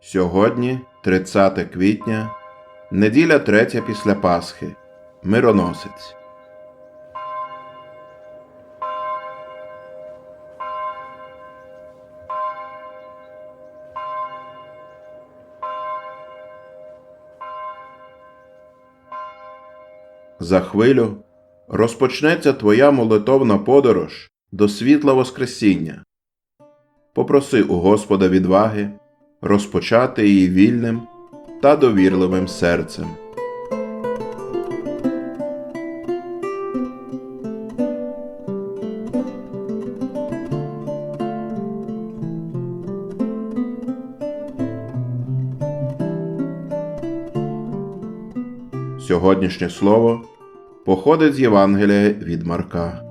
Сьогодні 30 квітня, неділя третя після Пасхи, мироносець. За хвилю розпочнеться твоя молитовна подорож до світла Воскресіння. Попроси у Господа відваги розпочати її вільним та довірливим серцем. Сьогоднішнє слово походить з Євангелія від Марка.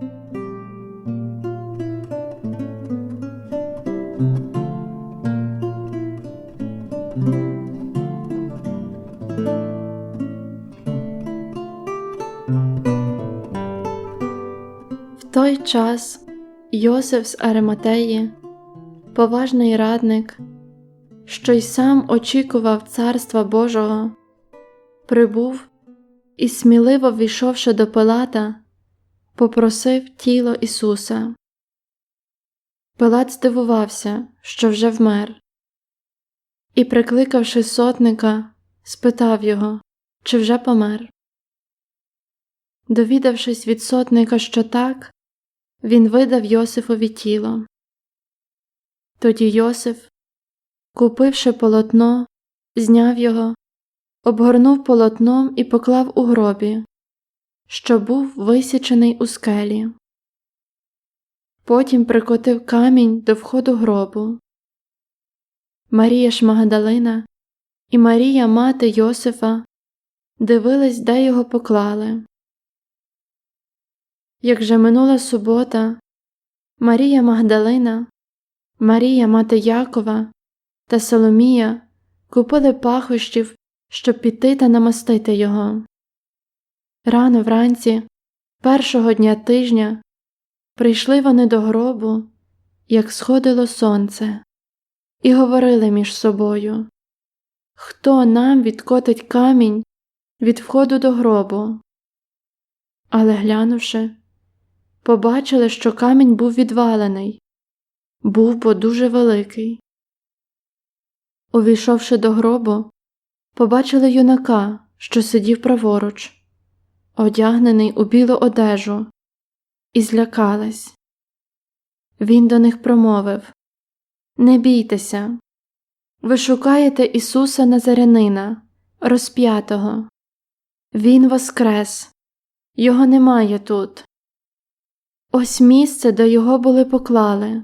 Час Йосиф з Ариматеї, поважний радник, що й сам очікував Царства Божого, прибув і, сміливо війшовши до Пилата, попросив тіло Ісуса. Пилат здивувався, що вже вмер, і, прикликавши сотника, спитав його, чи вже помер. Довідавшись від сотника, що так, він видав Йосифові тіло. Тоді Йосиф, купивши полотно, зняв його, обгорнув полотном і поклав у гробі, що був висічений у скелі. Потім прикотив камінь до входу гробу. Марія ж Магдалина і Марія, мати Йосифа, дивились, де його поклали. Як же минула субота, Марія Магдалина, Марія мати Якова та Соломія купили пахощів, щоб піти та намастити його. Рано вранці, першого дня тижня, прийшли вони до гробу, як сходило сонце, і говорили між собою Хто нам відкотить камінь від входу до гробу? Але глянувши, побачили, що камінь був відвалений, був бо дуже великий. Увійшовши до гробу, побачили юнака, що сидів праворуч, одягнений у білу одежу, і злякались. Він до них промовив Не бійтеся, ви шукаєте Ісуса Назарянина, розп'ятого. Він воскрес, його немає тут. Ось місце, де його були поклали.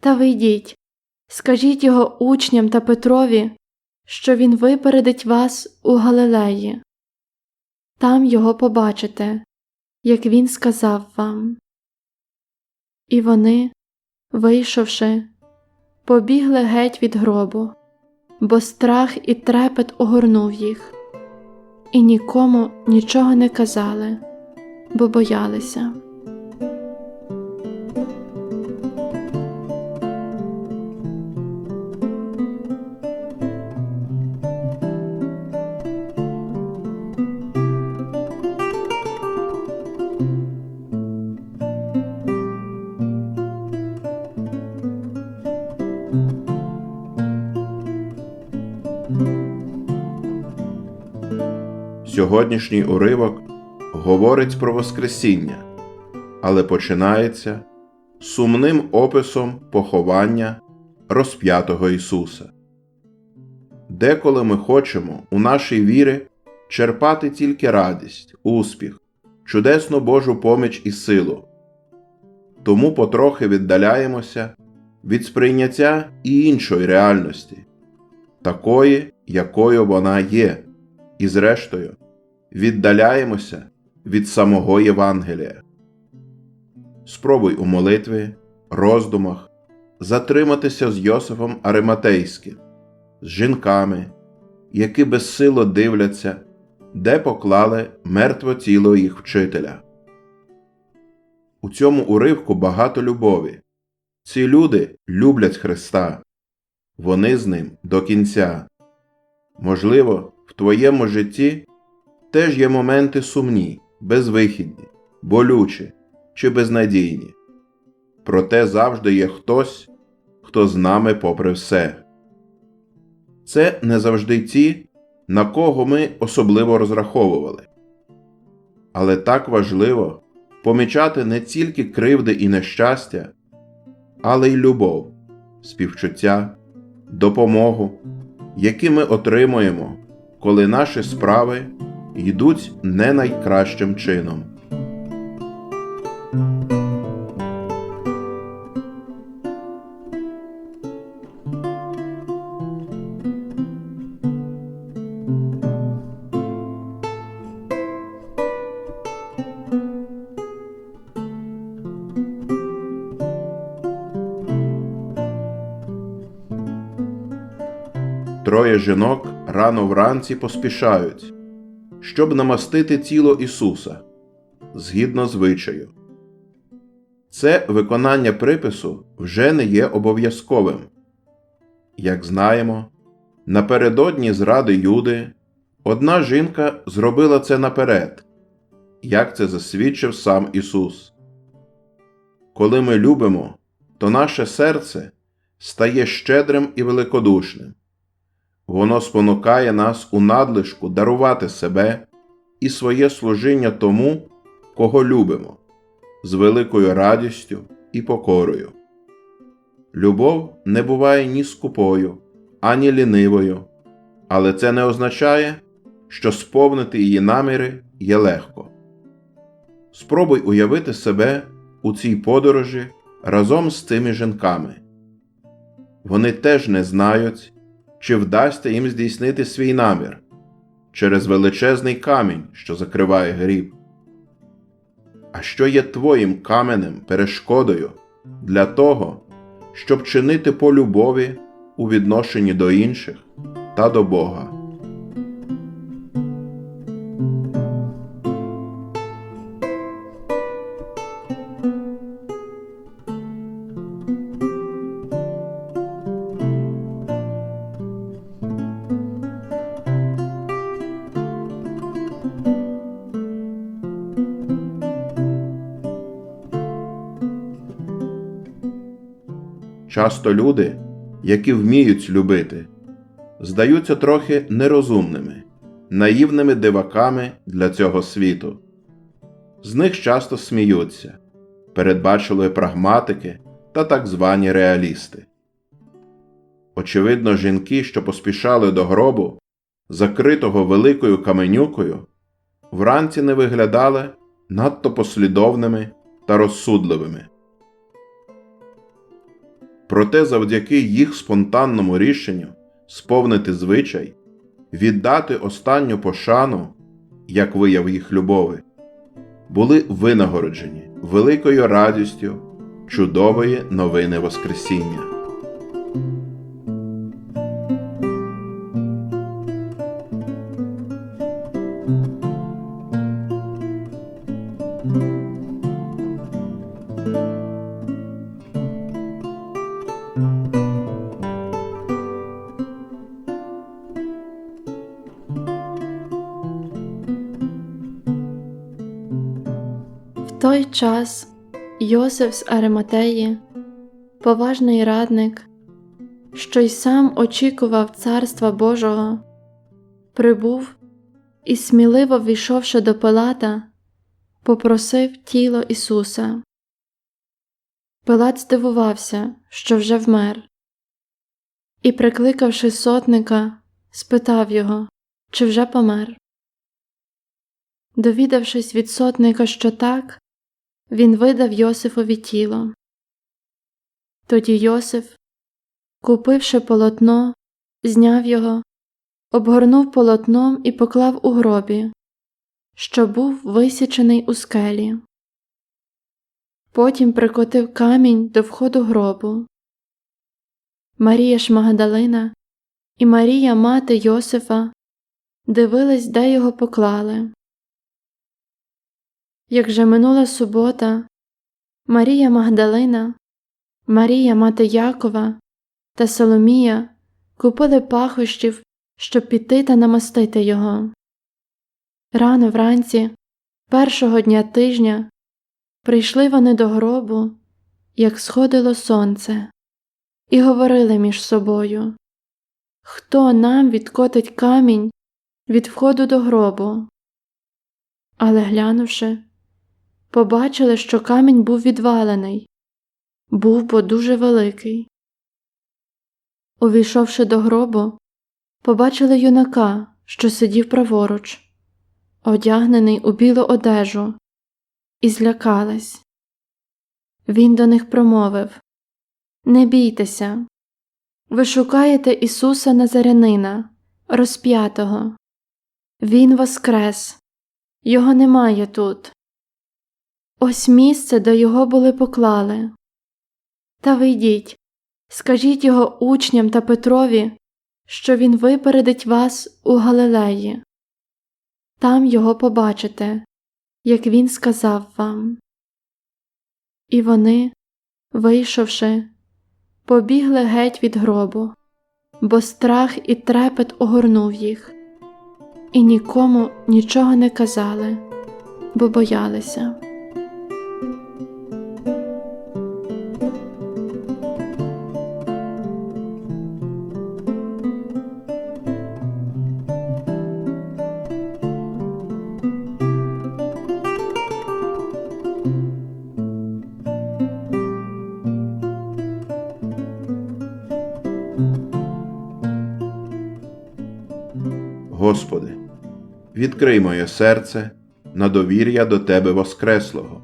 Та вийдіть, скажіть його учням та Петрові, що він випередить вас у Галилеї. Там його побачите, як він сказав вам. І вони, вийшовши, побігли геть від гробу, бо страх і трепет огорнув їх, і нікому нічого не казали, бо боялися. Сьогоднішній уривок говорить про Воскресіння, але починається сумним описом поховання розп'ятого Ісуса. Деколи ми хочемо у нашій вірі черпати тільки радість, успіх, чудесну Божу поміч і силу, тому потрохи віддаляємося від сприйняття і іншої реальності, такої, якою вона є, і зрештою віддаляємося від самого Євангелія. Спробуй у молитві, роздумах затриматися з Йосифом Ариматейським, з жінками, які безсило дивляться, де поклали мертве тіло їх вчителя. У цьому уривку багато любові. Ці люди люблять Христа. вони з ним до кінця. Можливо, в твоєму житті теж є моменти сумні, безвихідні, болючі чи безнадійні. Проте завжди є хтось, хто з нами попри все. Це не завжди ті, на кого ми особливо розраховували. Але так важливо помічати не тільки кривди і нещастя, але й любов, співчуття, допомогу, які ми отримуємо, коли наші справи йдуть не найкращим чином. Троє жінок рано вранці поспішають, щоб намастити тіло Ісуса згідно звичаю. Це виконання припису вже не є обов'язковим. Як знаємо, напередодні зради Юди одна жінка зробила це наперед, як це засвідчив сам Ісус. Коли ми любимо, то наше серце стає щедрим і великодушним. Воно спонукає нас у надлишку дарувати себе і своє служіння тому, кого любимо, з великою радістю і покорою. Любов не буває ні скупою, ані лінивою, але це не означає, що сповнити її наміри є легко. Спробуй уявити себе у цій подорожі разом з цими жінками. Вони теж не знають, чи вдасться їм здійснити свій намір через величезний камінь, що закриває гріб. А що є твоїм каменем перешкодою для того, щоб чинити по любові у відношенні до інших та до Бога? Часто люди, які вміють любити, здаються трохи нерозумними, наївними диваками для цього світу. З них часто сміються, передбачили прагматики та так звані реалісти. Очевидно, жінки, що поспішали до гробу, закритого великою каменюкою, вранці не виглядали надто послідовними та розсудливими. Проте завдяки їх спонтанному рішенню сповнити звичай, віддати останню пошану, як вияв їх любови, були винагороджені великою радістю чудової новини Воскресіння. Той час Йосиф з Ариматеї, поважний радник, що й сам очікував Царства Божого, прибув і, сміливо війшовши до Пилата, попросив тіло Ісуса. Пилат здивувався, що вже вмер, і, прикликавши сотника, спитав його, чи вже помер. Довідавшись від сотника, що так, він видав Йосифові тіло. Тоді Йосиф, купивши полотно, зняв його, обгорнув полотном і поклав у гробі, що був висічений у скелі. Потім прикотив камінь до входу гробу. Марія ж Магдалина і Марія, мати Йосифа, дивились, де його поклали. Як же минула субота, Марія Магдалина, Марія мати Якова та Соломія купили пахощів, щоб піти та намастити його. Рано вранці, першого дня тижня, прийшли вони до гробу, як сходило сонце, і говорили між собою Хто нам відкотить камінь від входу до гробу? Але глянувши, побачили, що камінь був відвалений, був бо дуже великий. Увійшовши до гробу, побачили юнака, що сидів праворуч, одягнений у білу одежу, і злякались. Він до них промовив Не бійтеся, ви шукаєте Ісуса Назарянина, розп'ятого. Він воскрес, його немає тут. Ось місце, де його були поклали. Та вийдіть, скажіть його учням та Петрові, що він випередить вас у Галилеї. Там його побачите, як він сказав вам. І вони, вийшовши, побігли геть від гробу, бо страх і трепет огорнув їх, і нікому нічого не казали, бо боялися. Відкрий моє серце на довір'я до Тебе Воскреслого,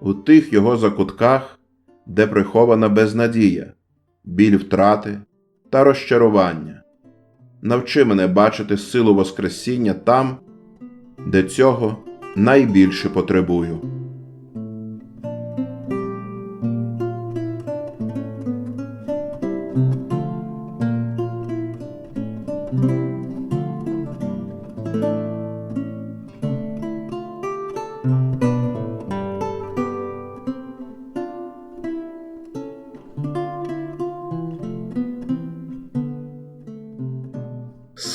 у тих його закутках, де прихована безнадія, біль втрати та розчарування. Навчи мене бачити силу Воскресіння там, де цього найбільше потребую.